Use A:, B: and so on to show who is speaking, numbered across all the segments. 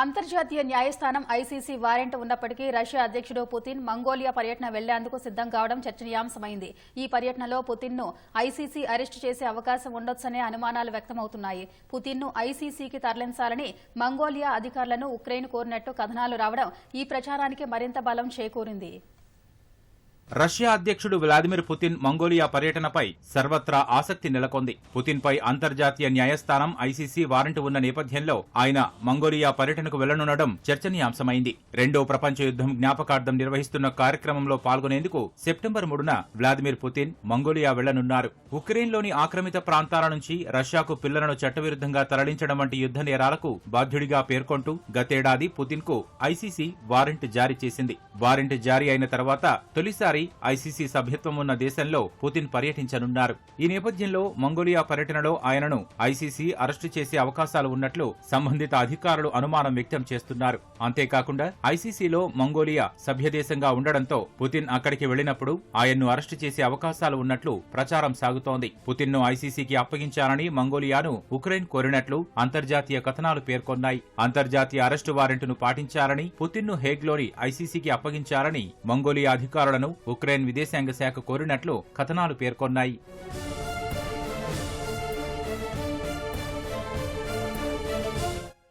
A: అంతర్జాతీయ న్యాయస్థానం ICC warrant ఉన్నప్పటికీ రష్యా అధ్యక్షుడు పుతిన్ మంగోలియా పర్యటన వెళ్ళేందుకు సిద్దం కావడం చర్చనీయాంశమైంది. ఈ పర్యటనలో పుతిన్ను ఐసీసీ అరెస్టు చేసే అవకాశం ఉండొచ్చనే అనుమానాలు వ్యక్తమవుతున్నాయి. పుతిన్ను ఐసీసీకి తరలించాలని మంగోలియా అధికారులను ఉక్రెయిన్ కోరినట్టు కథనాలు రావడం ఈ ప్రచారానికి మరింత బలం చేకూరింది.
B: రష్యా అధ్యక్షుడు వ్లాదిమిర్ పుతిన్ మంగోలియా పర్యటనపై సర్వత్రా ఆసక్తి నెలకొంది. పుతిన్ పై అంతర్జాతీయ న్యాయస్థానం ఐసీసీ వారెంట్ ఉన్న నేపథ్యంలో ఆయన మంగోలియా పర్యటనకు వెళ్ళనుండడం చర్చనీయాంశమైంది. రెండో ప్రపంచ యుద్ధం జ్ఞాపకార్థం నిర్వహిస్తున్న కార్యక్రమంలో పాల్గొనేందుకు సెప్టెంబర్ మూడున వ్లాదిమిర్ పుతిన్ మంగోలియా వెళ్ళనున్నారు. ఉక్రెయిన్లోని ఆక్రమిత ప్రాంతాల నుంచి రష్యాకు పిల్లలను చట్టవిరుద్ధంగా తరలించడం వంటి యుద్ధ నేరాలకు బాధ్యుడిగా పేర్కొంటూ గతేడాది పుతిన్కు ఐసీసీ వారెంట్ జారీ చేసింది. వారెంట్ జారీ అయిన తర్వాత తొలిసారి ఐసీసీ సభ్యత్వం ఉన్న దేశంలో పుతిన్ పర్యటించనున్నారు. ఈ నేపథ్యంలో మంగోలియా పర్యటనలో ఆయనను ఐసీసీ అరెస్టు చేసే అవకాశాలు ఉన్నట్లు సంబంధిత అధికారులు అనుమానం వ్యక్తం చేస్తున్నారు. అంతేకాకుండా ఐసీసీలో మంగోలియా సభ్యదేశంగా ఉండడంతో పుతిన్ అక్కడికి వెళ్ళినప్పుడు ఆయన్ను అరెస్టు చేసే అవకాశాలు ఉన్నట్లు ప్రచారం సాగుతోంది. పుతిన్ను ఐసీసీకి అప్పగించాలని మంగోలియాను ఉక్రెయిన్ కోరినట్లు అంతర్జాతీయ కథనాలు పేర్కొన్నాయి. అంతర్జాతీయ అరెస్టు వారెంట్ను పాటించాలని పుతిన్ను హేగ్లోని ఐసీసీకి అప్పగించాలని మంగోలియా అధికారులను ఉక్రెయిన్ విదేశాంగ శాఖ కోరినట్లు కథనాలు పేర్కొన్నాయి.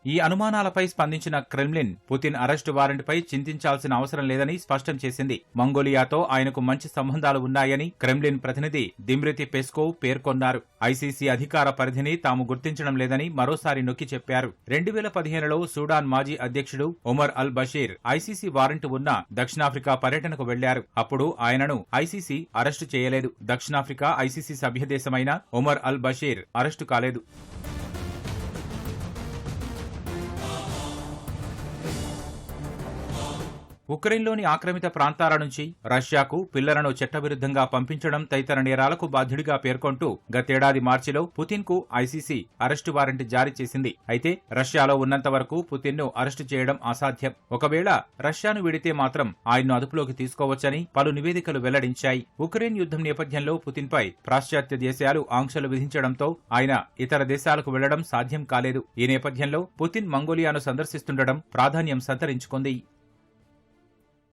B: ఈ అనుమానాలపై స్పందించిన క్రెమ్లిన్ పుతిన్ అరెస్టు వారెంట్పై చింతించాల్సిన అవసరం లేదని స్పష్టం చేసింది. మంగోలియాతో ఆయనకు మంచి సంబంధాలు ఉన్నాయని క్రెమ్లిన్ ప్రతినిధి దిమ్రితి పెస్కోవ్ పేర్కొన్నారు. ఐసీసీ అధికార పరిధిని తాము గుర్తించడం లేదని మరోసారి నొక్కి చెప్పారు. రెండు వేల పదిహేనులో సూడాన్ మాజీ అధ్యక్షుడు Omar al Bashir ICC warrant ఉన్న దక్షిణాఫ్రికా పర్యటనకు వెళ్ళారు. అప్పుడు ఆయనను ఐసీసీ అరెస్టు చేయలేదు. దక్షిణాఫ్రికా ఐసీసీ సభ్యదేశమైన ఒమర్ అల్ బషీర్ అరెస్టు కాలేదు. ఉక్రెయిన్లోని ఆక్రమిత ప్రాంతాల నుంచి రష్యాకు పిల్లలను చట్టవిరుద్ధంగా పంపించడం తదితర నేరాలకు బాధ్యుడిగా పేర్కొంటూ గతేడాది మార్చిలో పుతిన్కు ఐసీసీ అరెస్టు వారెంట్ జారీ చేసింది. అయితే రష్యాలో ఉన్నంత వరకు పుతిన్ను అరెస్టు చేయడం అసాధ్యం. ఒకవేళ రష్యాను విడితే మాత్రం ఆయన్ను అదుపులోకి తీసుకోవచ్చని పలు నివేదికలు వెల్లడించాయి. ఉక్రెయిన్ యుద్ధం నేపథ్యంలో పుతిన్ పై పాశ్చాత్య దేశాలు ఆంక్షలు విధించడంతో ఆయన ఇతర దేశాలకు వెళ్ళడం సాధ్యం కాలేదు. ఈ నేపథ్యంలో పుతిన్ మంగోలియాను సందర్శిస్తుండడం ప్రాధాన్యం సంతరించుకుంది.